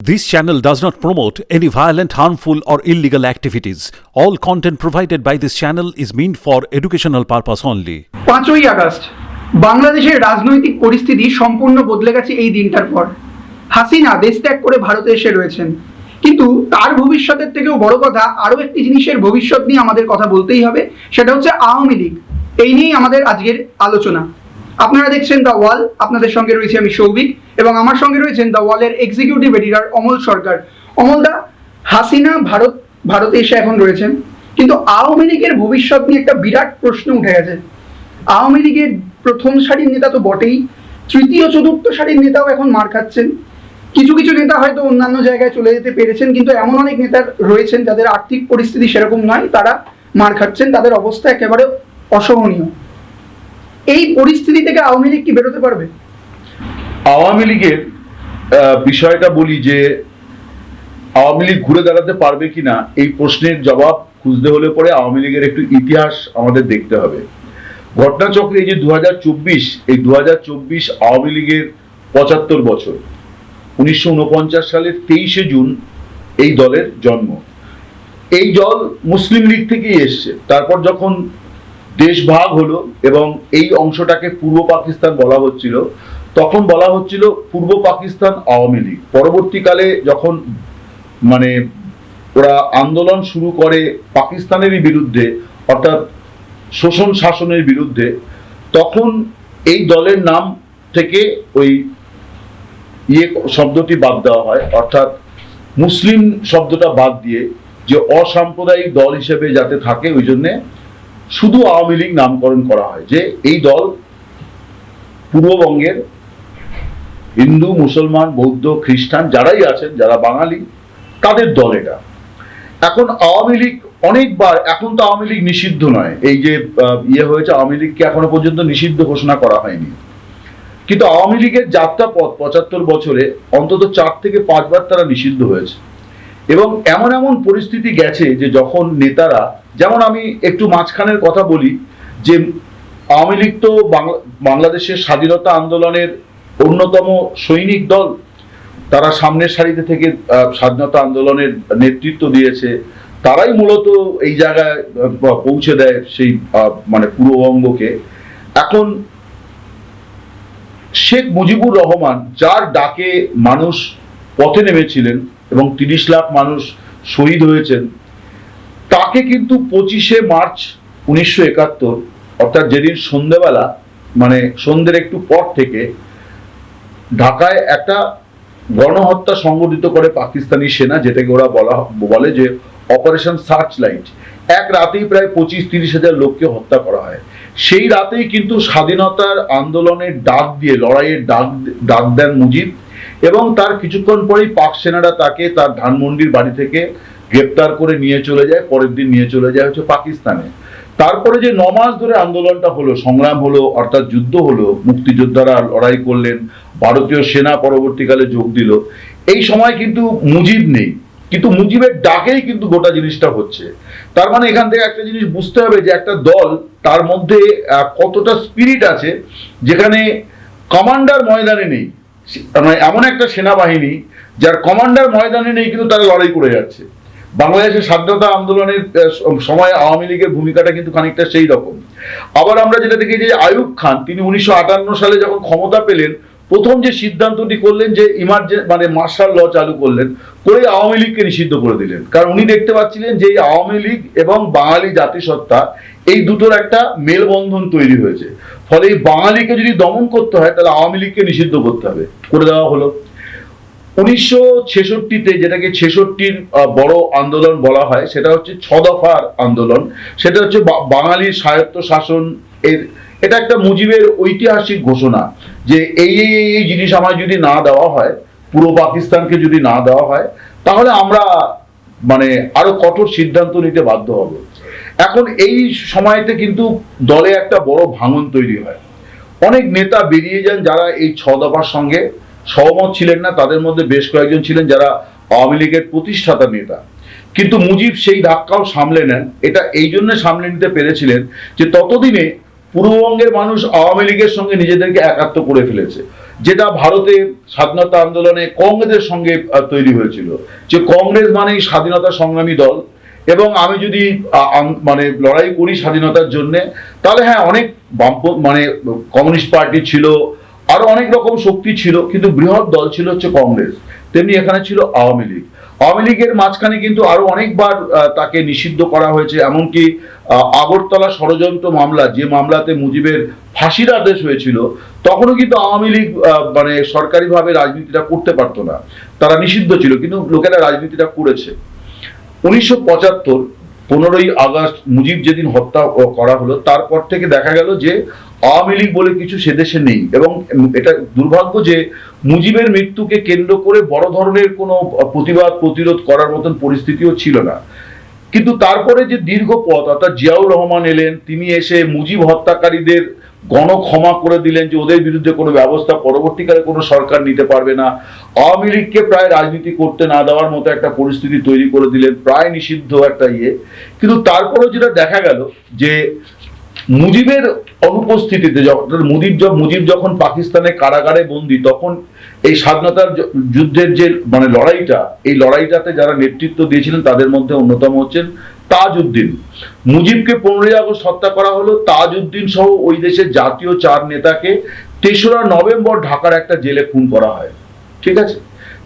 This channel does not promote any violent, harmful, or illegal activities. All content provided by this channel is meant for educational purpose only. পাঁচই August বাংলাদেশের রাজনৈতিক পরিস্থিতি সম্পূর্ণ বদলে গেছে এই দিনটার পর হাসিনা দেশ ত্যাগ করে ভারতে এসে রয়েছেন কিন্তু তার ভবিষ্যতের থেকেও বড় কথা আরও একটি জিনিসের ভবিষ্যৎ নিয়ে আমাদের কথা বলতেই হবে সেটা হচ্ছে আওয়ামী লীগ এই নিয়েই আমাদের আজকের আলোচনা আপনারা দেখছেন দ্য ওয়াল আপনাদের সঙ্গে রয়েছে আমি সৌভিক, এবং আমার সঙ্গে রয়েছেন দ্য ওয়ালের এক্সিকিউটিভ এডিটর অমল সরকার। অমলদা হাসিনা ভারত, ভারতে এসে এখন রয়েছেন। কিন্তু আওয়ামী লীগের ভবিষ্যৎ নিয়ে একটা বিরাট প্রশ্ন উঠে গেছে। আওয়ামী লীগের প্রথম সারির নেতা তো বটেই, তৃতীয়, চতুর্থ সারির নেতাও এখন মার খাচ্ছেন। কিছু কিছু নেতা হয়তো অন্যান্য জায়গায় চলে যেতে পেরেছেন, কিন্তু এমন অনেক নেতা রয়েছেন যাদের আর্থিক পরিস্থিতি সেরকম নয়, তারা মার খাচ্ছেন, তাদের অবস্থা একেবারে অসহনীয়। এই পরিস্থিতি থেকে আওয়ামী লীগ কি বেরোতে পারবে? আওয়ামী লীগের বিষয়টা বলি যে, আওয়ামী লীগ ঘুরে দাঁড়াতে পারবে কিনা, এই প্রশ্নের জবাব খুঁজতে হলে পরে আওয়ামী লীগের একটু ইতিহাস আমাদের দেখতে হবে। ঘটনাচক্রে এই যে দুহাজার চব্বিশ, এই দু আওয়ামী লীগের পঁচাত্তর বছর, উনিশশো উনপঞ্চাশ সালের তেইশে জুন এই দলের জন্ম। এই দল মুসলিম লীগ থেকেই এসছে। তারপর যখন দেশ ভাগ হলো এবং এই অংশটাকে পূর্ব পাকিস্তান বলা হচ্ছিল। তখন বলা হচ্ছিল পূর্ব পাকিস্তান আওয়ামী লীগ। পরবর্তীকালে যখন মানে ওরা আন্দোলন শুরু করে পাকিস্তানেরই বিরুদ্ধে, অর্থাৎ শোষণ শাসনের বিরুদ্ধে, তখন এই দলের নাম থেকে ওই ইয়ে শব্দটি বাদ দেওয়া হয়। অর্থাৎ মুসলিম শব্দটা বাদ দিয়ে যে অসাম্প্রদায়িক দল হিসেবে যাতে থাকে, ওই জন্যে শুধু আওয়ামী লীগ নামকরণ করা হয়, যে এই দল পূর্ববঙ্গের হিন্দু, মুসলমান, বৌদ্ধ, খ্রিস্টান যারাই আছেন, যারা বাঙালি, তাদের দল এটা। এখন আওয়ামী লীগ অনেকবার, এখন তো আওয়ামী লীগ নিষিদ্ধ নয়। এই যে ইয়ে হয়েছে, আওয়ামী লীগকে এখনও পর্যন্ত নিষিদ্ধ ঘোষণা করা হয়নি। কিন্তু আওয়ামী লীগের যাত্রা পথ পঁচাত্তর বছরে অন্তত চার থেকে পাঁচবার তারা নিষিদ্ধ হয়েছে। এবং এমন এমন পরিস্থিতি গেছে যে যখন নেতারা, যেমন আমি একটু মাঝখানের কথা বলি, যে আওয়ামী লীগ তো বাংলাদেশের স্বাধীনতা আন্দোলনের অন্যতম সৈনিক দল, তারা সামনের সারিতে থেকে স্বাধীনতা আন্দোলনের নেতৃত্ব দিয়েছে, তারাই মূলত এই জায়গায় পৌঁছে দেয় সেই মানে পূর্ববঙ্গকে এখন শেখ মুজিবুর রহমান, যার ডাকে মানুষ পথে নেমেছিলেন এবং তিরিশ লাখ মানুষ শহীদ হয়েছেন। তাকে কিন্তু পঁচিশে মার্চ উনিশশো একাত্তর, অর্থাৎ যেদিন সন্ধেবেলা মানে সন্ধ্যের একটু পর থেকে, ঢাকায় একটা গণহত্যা সংগঠিত করে পাকিস্তানি সেনা, যেটাকে ওরা বলা, বলে যে অপারেশন সার্চ লাইট এক রাতেই প্রায় পঁচিশ, তিরিশ হাজার লোককে হত্যা করা হয়। সেই রাতেই কিন্তু স্বাধীনতার আন্দোলনের ডাক দিয়ে, লড়াইয়ের ডাক ডাক দেন মুজিব। এবং তার কিছুক্ষণ পরেই পাক সেনারা তাকে তার ধানমন্ডির বাড়ি থেকে গ্রেপ্তার করে নিয়ে চলে যায়, পরের দিন নিয়ে চলে যায় হচ্ছে পাকিস্তানে। তারপরে যে ন মাস ধরে আন্দোলনটা হলো, সংগ্রাম হলো, অর্থাৎ যুদ্ধ হলো, মুক্তিযোদ্ধারা লড়াই করলেন, ভারতীয় সেনা পরবর্তীকালে যোগ দিল, এই সময় কিন্তু মুজিব নেই। কিন্তু মুজিবের ডাকেই কিন্তু গোটা জিনিসটা হচ্ছে। তার মানে এখান থেকে একটা জিনিস বুঝতে হবে যে একটা দল, তার মধ্যে কতটা স্পিরিট আছে, যেখানে কমান্ডার ময়দানে নেই। এমন একটা সেনাবাহিনী যার কমান্ডার ময়দানে নেই, কিন্তু তারা লড়াই করে যাচ্ছে। বাংলাদেশের স্বাধীনতা আন্দোলনের সময় আওয়ামী লীগের ভূমিকাটা কিন্তু খানিকটা সেই রকম। আবার আমরা যেটা দেখি যে আয়ুব খান, তিনি উনিশশো আটান্ন সালে যখন ক্ষমতা পেলেন, প্রথম যে সিদ্ধান্তটি করলেন যে ইমার্জেন্সি মানে মার্শাল ল চালু করলেন, করে আওয়ামী লীগকে নিষিদ্ধ করে দিলেন। কারণ উনি দেখতে পাচ্ছিলেন যে আওয়ামী লীগ এবং বাঙালি জাতিসত্তা, এই দুটোর একটা মেলবন্ধন তৈরি হয়েছে। ফলে এই বাঙালিকে যদি দমন করতে হয়, তাহলে আওয়ামী লীগকে নিষিদ্ধ করতে হবে। করে দেওয়া হলো। উনিশশো ছেষট্টিতে যেটাকে ছেষট্টির বড় আন্দোলন বলা হয়, সেটা হচ্ছে ছ দফার আন্দোলন। সেটা হচ্ছে বাঙালির স্বায়ত্ত শাসন এর, এটা একটা মুজিবের ঐতিহাসিক ঘোষণা যে এই, এই- এই জিনিস আমায় যদি না দেওয়া হয়, পুরো পাকিস্তানকে যদি না দেওয়া হয়, তাহলে আমরা মানে আরও কঠোর সিদ্ধান্ত নিতে বাধ্য হব। এখন এই সময়তে কিন্তু দলে একটা বড় ভাঙন তৈরি হয়। অনেক নেতা বেরিয়ে যান যারা এই ছ দফার সঙ্গে সহমত ছিলেন না, তাদের মধ্যে বেশ কয়েকজন ছিলেন যারা আওয়ামী লীগের প্রতিষ্ঠাতা নেতা। কিন্তু মুজিব সেই ধাক্কাও সামলে নেন। এটা এই জন্য সামলে নিতে পেরেছিলেন যে ততদিনে পূর্ববঙ্গের মানুষ আওয়ামী লীগের সঙ্গে নিজেদেরকে একাত্ম করে ফেলেছে। যেটা ভারতে স্বাধীনতা আন্দোলনে কংগ্রেসের সঙ্গে তৈরি হয়েছিল। যে কংগ্রেস মানেই স্বাধীনতা সংগ্রামী দল। এবং আমি যদি মানে লড়াই করি স্বাধীনতার জন্য, তাহলে হ্যাঁ অনেক বামপ মানে কমিউনিস্ট পার্টি ছিল, আরও অনেক রকম শক্তি ছিল, কিন্তু বৃহৎ দল ছিল হচ্ছে কংগ্রেস, তেমনি এখানে ছিল আওয়ামী লীগ। আওয়ামী লীগের মাঝখানে কিন্তু আরও অনেকবার তাকে নিষিদ্ধ করা হয়েছে, এমনকি আগরতলা ষড়যন্ত্র মামলা, যে মামলাতে মুজিবের ফাঁসির আদেশ হয়েছিল, তখনও কিন্তু আওয়ামী লীগ মানে সরকারিভাবে রাজনীতিটা করতে পারতো না। তারা নিষিদ্ধ ছিল, কিন্তু লোকেরা রাজনীতিটা করেছে। উনিশশো পঁচাত্তর, পনেরোই আগস্ট মুজিব যেদিন হত্যা করা হলো, তারপর থেকে দেখা গেল যে আওয়ামী লীগ বলে কিছু সে দেশে নেই। এবং এটা দুর্ভাগ্য যে মুজিবের মৃত্যুকে কেন্দ্র করে বড় ধরনের কোনো প্রতিবাদ, প্রতিরোধ করার মতন পরিস্থিতিও ছিল না। কিন্তু তারপরে যে দীর্ঘ পথ, অর্থাৎ জিয়াউর রহমান এলেন, তিনি এসে মুজিব হত্যাকারীদের গণ ক্ষমা করে দিলেন যে ওদের বিরুদ্ধে কোনো ব্যবস্থা পরবর্তীকালে কোনো সরকার নিতে পারবে না। আওয়ামী লীগকে প্রায় রাজনীতি করতে না দেওয়ার মতো একটা পরিস্থিতি তৈরি করে দিলেন, প্রায় নিষিদ্ধ একটা ইয়ে। কিন্তু তারপরেও যেটা দেখা গেল যে মুজিবের অনুপস্থিতিতে যখন মুজিব য- মুজিব যখন পাকিস্তানে কারাগারে বন্দি, তখন এই স্বাধীনতার যুদ্ধের যে মানে লড়াইটা, এই লড়াইটাতে যারা নেতৃত্ব দিয়েছিলেন তাদের মধ্যে অন্যতম হচ্ছেন তাজউদ্দিন। মুজিবকে পনেরোই আগস্ট হত্যা করা হলো। তাজউদ্দিন সহ ওই দেশের জাতীয় চার নেতাকে তেসরা নভেম্বর ঢাকার একটা জেলে খুন করা হয়। ঠিক আছে?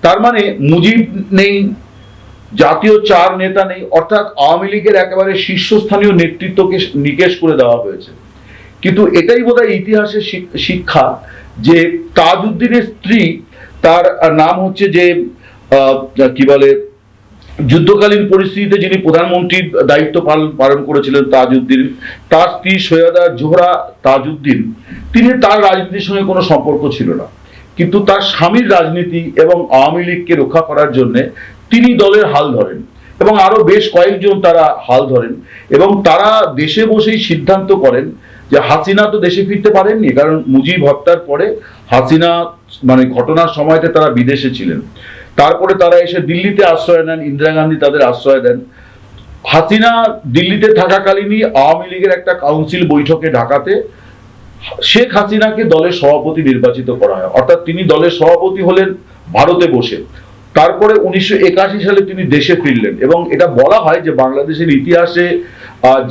তার মানে মুজিব নেই, জাতীয় চার নেতা নেই, অর্থাৎ আওয়ামী লীগের একেবারে শীর্ষস্থানীয় নেতৃত্বকে নিকেশ করে দেওয়া হয়েছে। কিন্তু এটাই বোধহয় ইতিহাসের শিক্ষা যে তাজউদ্দিনের স্ত্রী, তার নাম হচ্ছে যে কি বলে যুদ্ধকালীন পরিস্থিতিতে যিনি প্রধানমন্ত্রীর দায়িত্ব পালন করেছিলেন তাজউদ্দিন, তার স্ত্রী সৈয়দা জোহরা তাজউদ্দিন, তিনি তার রাজনীতির সঙ্গে কোনো সম্পর্ক ছিল না। কিন্তু তার স্বামীর রাজনীতি এবং আওয়ামী লীগকে রক্ষা করার জন্য তিনি দলের হাল ধরেন এবং আরও বেশ কয়েকজন তারা হাল ধরেন এবং তারা দেশে বসেই সিদ্ধান্ত করেন যে হাসিনা তো দেশে ফিরতে পারেননি, কারণ মুজিব হত্যার পরে হাসিনা মানে ঘটনার সময়তে তারা বিদেশে ছিলেন। তারপরে তারা এসে দিল্লিতে আশ্রয় নেন, ইন্দিরা গান্ধী তাদের আশ্রয় দেন। হাসিনা দিল্লিতে থাকাকালীনই আওয়ামী লীগের একটা কাউন্সিল বৈঠকে ঢাকাতে শেখ হাসিনাকে দলের সভাপতি নির্বাচিত করা হয়। অর্থাৎ তিনি দলের সভাপতি হলেন, ভারতে বসে। তারপরে উনিশশো একাশি সালে তিনি দেশে ফিরলেন এবং এটা বলা হয় যে বাংলাদেশের ইতিহাসে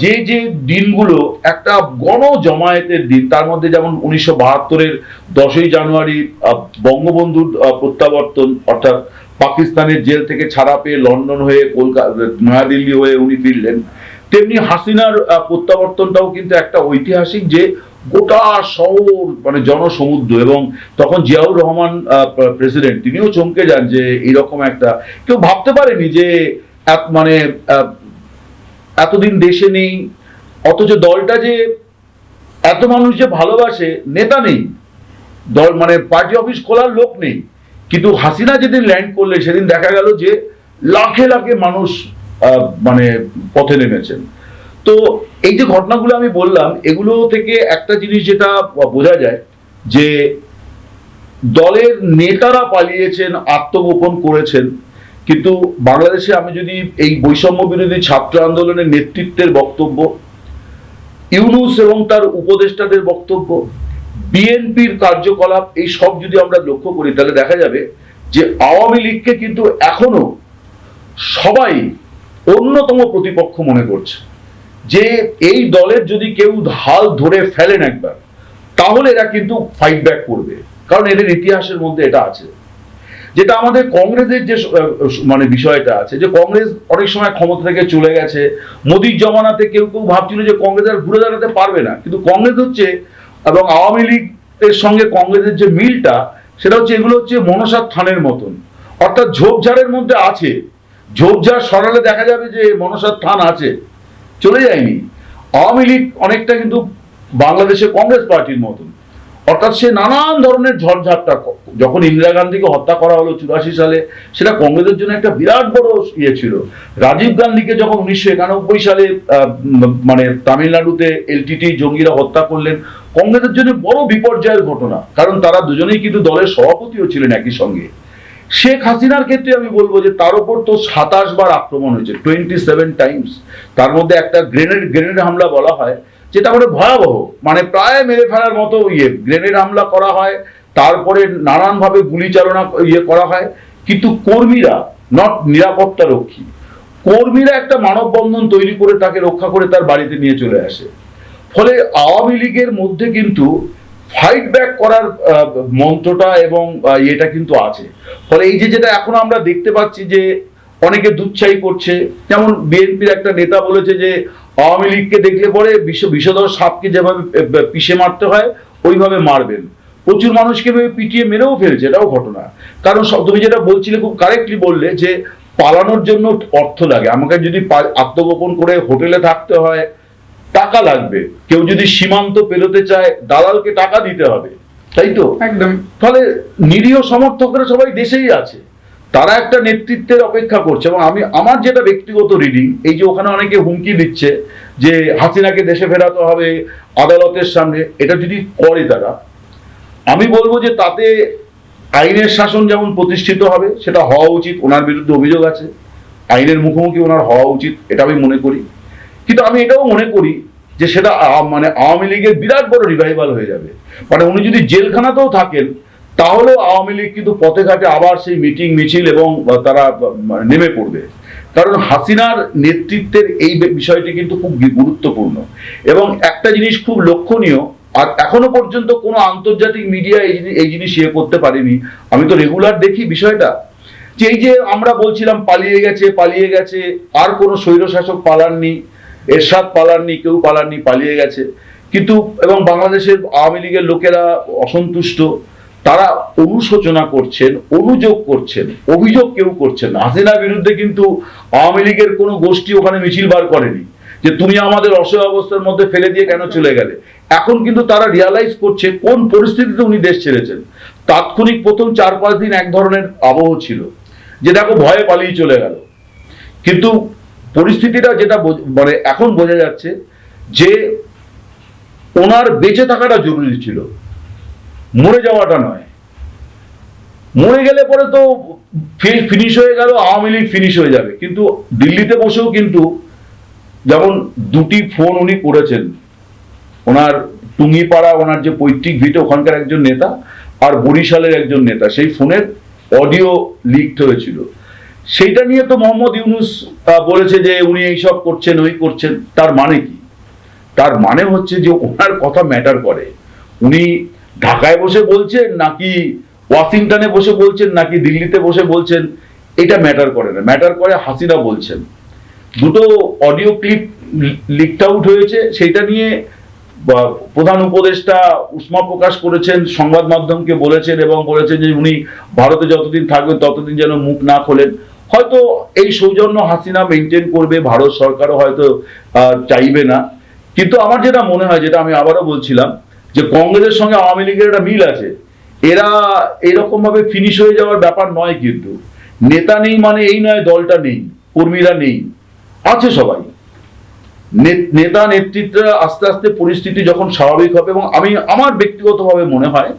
যে যে দিনগুলো একটা গণ জমায়েতের দিন, তার মধ্যে যেমন উনিশশো বাহাত্তরের দশই জানুয়ারি বঙ্গবন্ধুর প্রত্যাবর্তন, অর্থাৎ পাকিস্তানের জেল থেকে ছাড়া পেয়ে লন্ডন হয়ে কলকাতা নয়াদিল্লি হয়ে উনি ফিরলেন, তেমনি হাসিনার প্রত্যাবর্তনটাও কিন্তু একটা ঐতিহাসিক যে গোটা শহর মানে জনসমুদ্র এবং তখন জিয়াউর রহমান প্রেসিডেন্ট, তিনিও চমকে যান যে এরকম একটা, কেউ ভাবতে পারেনি যে এত মানে এতদিন দেশে নেই, অথচ দলটা যে এত মানুষ যে ভালোবাসে, নেতা নেই। দল মানে পার্টি অফিস খোলার লোক নেই। কিন্তু হাসিনা যেদিন ল্যান্ড করলে, সেদিন দেখা গেল যে লাখে লাখে মানুষ মানে পথে নেমেছেন। তো এই যে ঘটনাগুলো আমি বললাম, এগুলো থেকে একটা জিনিস যেটা বোঝা যায় যে দলের নেতারা পালিয়েছেন, আত্মগোপন করেছেন। কিন্তু বাংলাদেশে আমি যদি এই বৈষম্য বিরোধী ছাত্র আন্দোলনের নেতৃত্বের বক্তব্য, ইউনুস এবং তার উপদেষ্টাদের বক্তব্য, বিএনপির কার্যকলাপ, এই সব যদি আমরা লক্ষ্য করি, তাহলে দেখা যাবে যে আওয়ামী লীগকে কিন্তু এখনও সবাই অন্যতম প্রতিপক্ষ মনে করছে। যে এই দলের যদি কেউ হাল ধরে ফেলেন একবার, তাহলে এরা কিন্তু ফাইট ব্যাক করবে। কারণ এদের ইতিহাসের মধ্যে এটা আছে। যেটা আমাদের কংগ্রেসের যে মানে বিষয়টা আছে, যে কংগ্রেস অনেক সময় ক্ষমতা থেকে চলে গেছে, মোদির জমানাতে কেউ কেউ ভাবছিল যে কংগ্রেস আর ঘুরে দাঁড়াতে পারবে না, কিন্তু কংগ্রেস হচ্ছে, এবং আওয়ামী লীগের সঙ্গে কংগ্রেসের যে মিলটা, সেটা হচ্ছে এগুলো হচ্ছে মনসার থানের মতন। অর্থাৎ ঝোপঝাড়ের মধ্যে আছে, ঝোপঝাড় সরালে দেখা যাবে যে মনসার থান আছে, চলে যায়নি। আওয়ামী লীগ অনেকটা কিন্তু বাংলাদেশে কংগ্রেস পার্টির মতন। অর্থাৎ সে নানান ধরনের ঝড়ঝাপটা যখন ইন্দিরা গান্ধীকে হত্যা করা হলো চুরাশি সালে, সেটা কংগ্রেসের জন্য একটা বিরাট বড় ইয়ে ছিল। রাজীব গান্ধীকে যখন উনিশশো একানব্বই সালে মানে তামিলনাড়ুতে এলটিটি জঙ্গিরা হত্যা করলেন, কংগ্রেসের জন্য বড় বিপর্যয়ের ঘটনা। কারণ তারা দুজনেই কিন্তু দলের সভাপতিও ছিলেন একই সঙ্গে। শেখ হাসিনার ক্ষেত্রে আমি বলব যে তার উপর তো সাতাশ বার আক্রমণ হয়েছে টোয়েন্টি সেভেন টাইমস তার মধ্যে একটা গ্রেনেড গ্রেনেড হামলা বলা হয়। যেটা মানে ভয়াবহ। মানে প্রায় মেরে ফেলার মতো ইয়ে গ্রেনেড হামলা করা হয়, তারপরে নানানভাবে গুলি চালনা ইয়ে করা হয়। কিন্তু কর্মীরা নট নিরাপত্তা রক্ষী, কর্মীরা একটা মানববন্ধন তৈরি করে তাকে রক্ষা করে তার বাড়িতে নিয়ে চলে আসে। ফলে আওয়ামী লীগের মধ্যে কিন্তু ফাইট ব্যাক করার মন্ত্রটা এবং ইয়েটা কিন্তু আছে। ফলে এই যে যেটা এখন আমরা দেখতে পাচ্ছি যে অনেকে দুচ্ছাই করছে, যেমন বিএনপির একটা নেতা বলেছে যে আওয়ামী লীগকে দেখলে পরে বিশ্ব বিষধর সাপকে যেভাবে পিষে মারতে হয় ওইভাবে মারবেন। প্রচুর মানুষকে পিটিয়ে মেরেও ফেলছে এটাও ঘটনা। কারণ তুমি যেটা বলছিলে খুব কারেক্টলি বললে যে পালানোর জন্য অর্থ লাগে। আমাকে যদি আত্মগোপন করে হোটেলে থাকতে হয় টাকা লাগবে। কেউ যদি সীমান্ত পেরোতে চায় দালালকে টাকা দিতে হবে। তাই তো? একদম। ফলে নিরীহ সমর্থকরা সবাই দেশেই আছে। তারা একটা নেতৃত্বের অপেক্ষা করছে। এবং আমি আমার যেটা ব্যক্তিগত রিডিং এই যে ওখানে অনেকে হুমকি দিচ্ছে যে হাসিনাকে দেশে ফেরাতে হবে আদালতের সামনে, এটা যদি করে তারা, আমি বলব যে তাতে আইনের শাসন যেমন প্রতিষ্ঠিত হবে, সেটা হওয়া উচিত, ওনার বিরুদ্ধে অভিযোগ আছে, আইনের মুখোমুখি ওনার হওয়া উচিত, এটা আমি মনে করি। কিন্তু আমি এটাও মনে করি যে সেটা মানে আওয়ামী লীগের বিরাট বড় রিভাইভাল হয়ে যাবে। মানে উনি যদি জেলখানাতেও থাকেন, তাহলেও আওয়ামী লীগ কিন্তু পথে ঘাটে আবার সেই মিটিং মিছিল এবং তারা মানে নেমে পড়বে। কারণ হাসিনার নেতৃত্বের এই বিষয়টি কিন্তু খুব গুরুত্বপূর্ণ। এবং একটা জিনিস খুব লক্ষণীয়, আর এখনও পর্যন্ত কোনো আন্তর্জাতিক মিডিয়া এই জিনিস এই জিনিস ইয়ে করতে পারেনি। আমি তো রেগুলার দেখি বিষয়টা। যে এই যে আমরা বলছিলাম পালিয়ে গেছে পালিয়ে গেছে, আর কোনো স্বৈরশাসক পালাননি, এরশাদ পালাননি, কেউ পালাননি, পালিয়ে গেছে। কিন্তু, এবং বাংলাদেশের আওয়ামী লীগের লোকেরা অসন্তুষ্ট। তারা অনুশোচনা করছেন, অনুযোগ করছেন, অভিযোগ কেউ করছেন হাসিনার বিরুদ্ধে কিন্তু আওয়ামী লীগের কোনো গোষ্ঠী ওখানে মিছিল বার করেনি যে তুমি আমাদের অসহায় অবস্থার মধ্যে ফেলে দিয়ে কেন চলে গেলে। এখন কিন্তু তারা রিয়ালাইজ করছে কোন পরিস্থিতিতে উনি দেশ ছেড়েছেন। তাৎক্ষণিক প্রথম চার পাঁচ দিন এক ধরনের আবহ ছিল যে দেখো ভয়ে পালিয়ে চলে গেল। কিন্তু পরিস্থিতিটা যেটা মানে এখন বোঝা যাচ্ছে যে ওনার বেঁচে থাকাটা জরুরি ছিল। মরে যাওয়াটা নয়। মরে গেলে পরে তো ফিনিশ হয়ে গেল, আওয়ামী লীগ ফিনিশ হয়ে যাবে। কিন্তু দিল্লিতে বসেও কিন্তু যেমন দুটি ফোন উনি করেছেন, ওনার টুঙ্গিপাড়া, ওনার যে পৈতৃক ভিটে, ওখানকার একজন নেতা আর বরিশালের একজন নেতা, সেই ফোনের অডিও লিকড হয়েছিল। সেইটা নিয়ে তো মোহাম্মদ ইউনুস বলেছে যে উনি এইসব করছেন, ওই করছেন, তার মানে কি? তার মানে হচ্ছে যে ওনার কথা ম্যাটার করে। উনি ঢাকায় বসে বলছেন নাকি ওয়াশিংটনে বসে বলছেন নাকি দিল্লিতে বসে বলছেন, এটা ম্যাটার করে না। ম্যাটার করে হাসিনা বলছেন। দুটো অডিও ক্লিপ লিকড আউট হয়েছে সেটা নিয়ে প্রধান উপদেষ্টা উষ্মা প্রকাশ করেছেন, সংবাদ মাধ্যমকে বলেছেন এবং বলেছেন যে উনি ভারতে যতদিন থাকবেন, ততদিন যেন মুখ না খোলেন। হয়তো এই সৌজন্য হাসিনা মেনটেন করবে, ভারত সরকারও হয়তো চাইবে না। কিন্তু আমার যেটা মনে হয়, যেটা আমি আবারও বলছিলাম যে কংগ্রেসের সঙ্গে আওয়ামী লীগের একটা মিল আছে। এরা এরকম ভাবে ফিনিশ হয়ে যাওয়ার ব্যাপার নয় কিন্তু। নেতা নেই মানে এই নয়, দলটা নেই, কর্মীরা নেই। আছে সবাই। নেতা নেতৃত্বরা আস্তে আস্তে পরিস্থিতি যখন স্বাভাবিক হবে এবং আমি আমার ব্যক্তিগতভাবে মনে হয়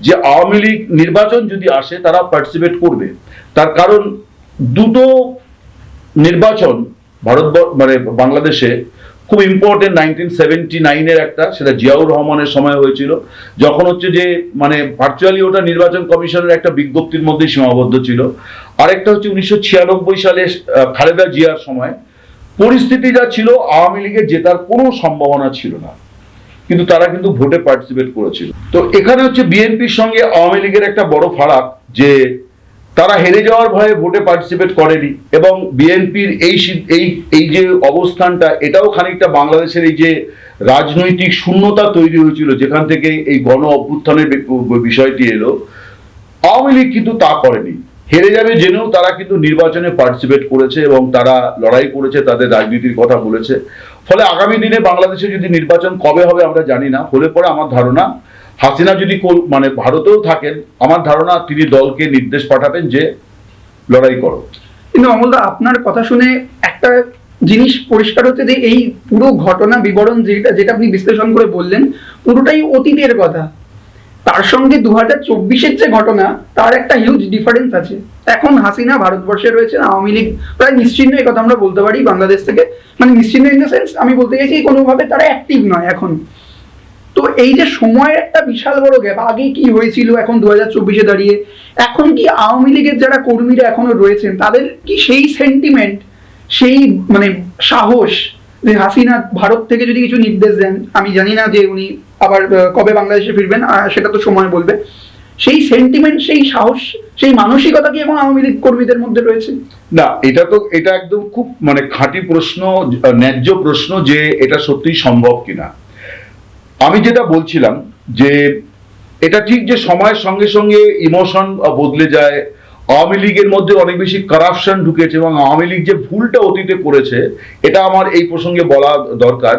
যে আওয়ামী লীগ নির্বাচন যদি আসে, তারা পার্টিসিপেট করবে। তার কারণ দুটো নির্বাচন ভারত মানে বাংলাদেশে খুব ইম্পর্টেন্ট নাইনটিন সেভেন্টি নাইনের একটা, সেটা জিয়াউর রহমানের সময় হয়েছিল, যখন হচ্ছে যে মানে ভার্চুয়ালি ওটা নির্বাচন কমিশনের একটা বিজ্ঞপ্তির মধ্যেই সীমাবদ্ধ ছিল। আরেকটা হচ্ছে উনিশশো ছিয়ানব্বই সালে খালেদা জিয়ার সময়। পরিস্থিতি যা ছিল, আওয়ামী লীগের জেতার কোনো সম্ভাবনা ছিল না। কিন্তু তারা কিন্তু ভোটে পার্টিসিপেট করেছিল। তো এখানে হচ্ছে বিএনপির সঙ্গে আওয়ামী লীগের একটা বড় ফারাক, যে তারা হেরে যাওয়ার ভয়ে ভোটে পার্টিসিপেট করেনি এবং বিএনপির এই এই এই যে অবস্থানটা, এটাও খানিকটা বাংলাদেশের এই যে রাজনৈতিক শূন্যতা তৈরি হয়েছিল, যেখান থেকে এই গণ অভ্যুত্থানের বিষয়টি এলো, আওয়ামী লীগ কিন্তু তা করেনি। হেরে যাবে জেনেও তারা কিন্তু নির্বাচনে পার্টিসিপেট করেছে এবং তারা লড়াই করেছে, তাদের রাজনীতির কথা বলেছে। ফলে আগামী দিনে বাংলাদেশে যদি নির্বাচন কবে হবে আমরা জানি না, হলে পরে আমার ধারণা হাসিনা যদি মানে ভারতেও থাকেন, আমার ধারণা তিনি দলকে নির্দেশ পাঠাবেন যে লড়াই করো। কিন্তু অমলদা, আপনার কথা শুনে একটা জিনিস পরিষ্কার হচ্ছে যে এই পুরো ঘটনা বিবরণ যেটা যেটা আপনি বিশ্লেষণ করে বললেন, পুরোটাই অতীতের কথা। তার সঙ্গে দু হাজার চব্বিশের যে ঘটনা, তার একটা হিউজ ডিফারেন্স আছে। এখন হাসিনা ভারতবর্ষে রয়েছে আওয়ামী লীগ প্রায় নিশ্চিন্ন এই কথা আমরা বলতে পারি, বাংলাদেশ থেকে। মানে নিশ্চিন্ন ইন দ্য সেন্স আমি বলতে গেছি কোনোভাবে তারা অ্যাক্টিভ নয় এখন। এই যে সময়ের একটা বিশাল বড় গ্যাপ আগে কি হয়েছিল এখন দু হাজার চব্বিশে দাঁড়িয়ে? এখন কি আওয়ামী লীগের যারা কর্মীরা এখনও রয়েছেন, তাদের কি সেই সেন্টিমেন্ট সেই মানে সাহস যে হাসিনা ভারত থেকে যদি কিছু নির্দেশ দেন? আমি জানি না যে উনি আবার কবে বাংলাদেশে ফিরবেন সেটা তো সময় বলবে। সেই সেন্টিমেন্ট সেই সাহস, সেই মানসিকতা কি এখন আওয়ামী লীগ কর্মীদের মধ্যে রয়েছে? না, এটা তো, এটা একদম খুব মানে খাঁটি প্রশ্ন, ন্যায্য প্রশ্ন যে এটা সত্যিই সম্ভব কিনা। আমি যেটা বলছিলাম যে এটা ঠিক যে সময়ের সঙ্গে সঙ্গে ইমোশন বদলে যায়, আওয়ামী লীগের মধ্যে অনেক বেশি কারাপশন ঢুকেছে এবং আওয়ামী লীগ যে ভুলটা অতীতে করেছে, এটা আমার এই প্রসঙ্গে বলা দরকার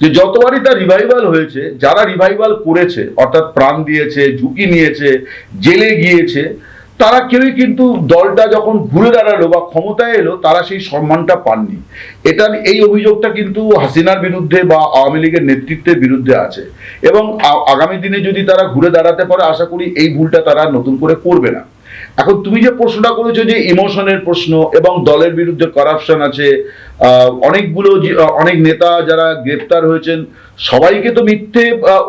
যে যতবারই তার রিভাইভাল হয়েছে, যারা রিভাইভাল করেছে, অর্থাৎ প্রাণ দিয়েছে, ঝুঁকি নিয়েছে, জেলে গিয়েছে তারা কেউই কিন্তু দলটা যখন ঘুরে দাঁড়াল বা ক্ষমতায় এলো, তারা সেই সম্মানটা পাননি। এটা এই অভিযোগটা কিন্তু হাসিনার বিরুদ্ধে বা আওয়ামী লীগের নেতৃত্বের বিরুদ্ধে আছে। এবং আগামী দিনে যদি তারা ঘুরে দাঁড়াতে পারে, আশা করি এই ভুলটা তারা নতুন করে করবে না। এখন তুমি যে প্রশ্নটা করেছ যে ইমোশনের প্রশ্ন এবং দলের বিরুদ্ধে করাপশন আছে অনেকগুলো অনেক নেতা যারা গ্রেপ্তার হয়েছেন, সবাইকে তো মিথ্যে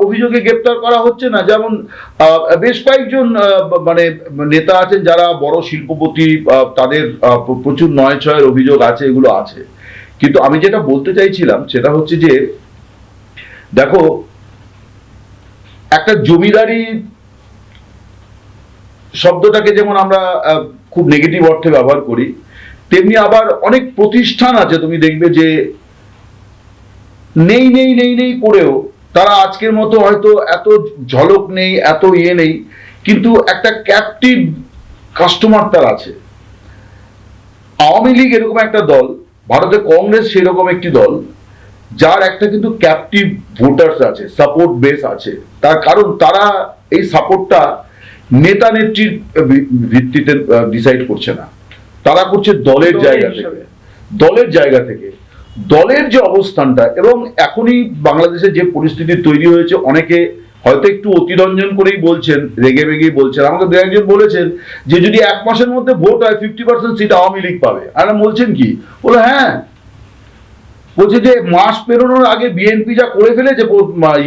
অভিযোগে গ্রেপ্তার করা হচ্ছে না। যেমন বেশ কয়েকজন মানে নেতা আছেন যারা বড় শিল্পপতি তাদের প্রচুর নয় ছয়ের অভিযোগ আছে, এগুলো আছে। কিন্তু আমি যেটা বলতে চাইছিলাম, সেটা হচ্ছে যে, দেখো, একটা জমিদারি শব্দটাকে যেমন আমরা খুব নেগেটিভ অর্থে ব্যবহার করি তেমনি আবার অনেক প্রতিষ্ঠান আছে, তুমি দেখবে যে নেই নেই নেই নেই করেও তারা আজকের মতো হয়তো এত ঝলক নেই, এত ইয়ে নেই, কিন্তু একটা ক্যাপটিভ কাস্টমার তার আছে। আওয়ামী লীগ এরকম একটা দল ভারতে কংগ্রেস সেরকম একটি দল, যার একটা কিন্তু ক্যাপটিভ ভোটার্স আছে সাপোর্ট বেস আছে। তার কারণ তারা এই সাপোর্টটা নেতা নেত্রীর ভিত্তিতে ডিসাইড করছে না। তারা করছে দলের জায়গা থেকে। দলের জায়গা থেকে। দলের যে অবস্থানটা এবং এখনই বাংলাদেশে যে পরিস্থিতি তৈরি হয়েছে অনেকে হয়তো একটু অতিরঞ্জন করেই বলছেন রেগে বেগেই বলছেন। আমাকে দু একজন বলেছেন যে যদি এক মাসের মধ্যে ভোট হয় fifty percent seat Awami League পাবে। আর বলছেন কি? বলে হ্যাঁ। বলছে যে মাস পেরোনোর আগে বিএনপি যা করে ফেলেছে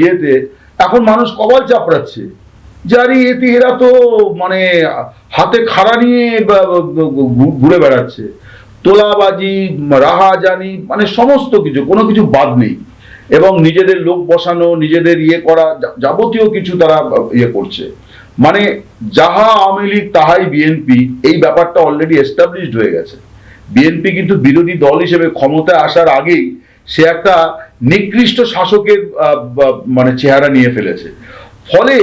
ইয়েতে এখন মানুষ কপাল চাপড়াচ্ছে। যারি এতে এরা তো মানে হাতে খাড়া নিয়ে ঘুরে বেড়াচ্ছে। তোলাবাজি, রাহাজানি মানে সমস্ত কিছু, কোনো কিছু বাদ নেই। এবং নিজেদের লোক বসানো, নিজেদের ইয়ে করা যাবতীয় কিছু তারা ইয়ে করছে। মানে যাহা আওয়ামী লীগ, তাহাই বিএনপি, এই ব্যাপারটা অলরেডি এস্টাবলিশড হয়ে গেছে। বিএনপি কিন্তু বিরোধী দল হিসেবে ক্ষমতায় আসার আগেই সে একটা নিকৃষ্ট শাসকের মানে চেহারা নিয়ে ফেলেছে। ফলে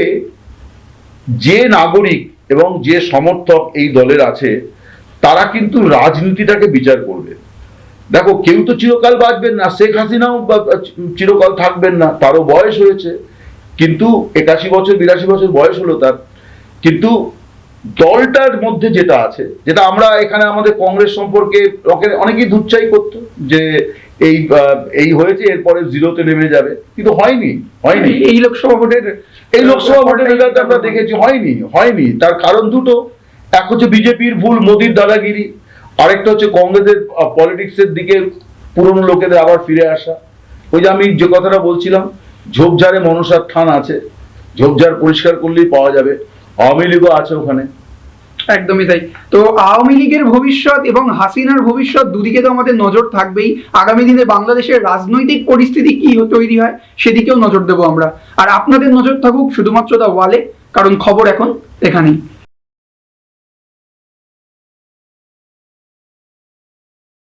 যে নাগরিক এবং যে সমর্থক এই দলের আছে, তারা কিন্তু রাজনীতিটাকে বিচার করবে। দেখো, কেউ তো চিরকাল বাঁচবেন না, শেখ হাসিনাও চিরকাল থাকবেন না, তারও বয়স হয়েছে। কিন্তু একাশি বছর, বিরাশি বছর বয়স হলো তার। কিন্তু দলটার মধ্যে যেটা আছে, যেটা আমরা এখানে আমাদের কংগ্রেস সম্পর্কে অনেকেই দুচ্ছাই করতো, যে এই এই হয়েছে এরপরে জিরোতে নেমে যাবে। কিন্তু হয়নি হয়নি। এই লোকসভা ভোটের এই লোকসভা ভোটের রেজাল্ট আমরা দেখেছি হয়নি হয়নি। তার কারণ দুটো। এক হচ্ছে বিজেপির ভুল মোদির দাদাগিরি। আরেকটা হচ্ছে কংগ্রেসের পলিটিক্সের দিকে পুরনো লোকেদের আবার ফিরে আসা। ওই যে আমি যে কথাটা বলছিলাম ঝোপঝাড়ে মনসার থান আছে। ঝোপঝাড় পরিষ্কার করলেই পাওয়া যাবে। আওয়ামী লীগও আছে ওখানে। একদমই তাই। তো আওয়ামী লীগের ভবিষ্যৎ এবং হাসিনার ভবিষ্যৎ দুদিকে তো আমাদের নজর থাকবেই। আগামী দিনে বাংলাদেশের রাজনৈতিক পরিস্থিতি কি তৈরি হয় সেদিকেও নজর দেবো আমরা। আর আপনাদের নজর থাকুক শুধুমাত্র দা ওয়ালে, কারণ খবর এখন এখানেই।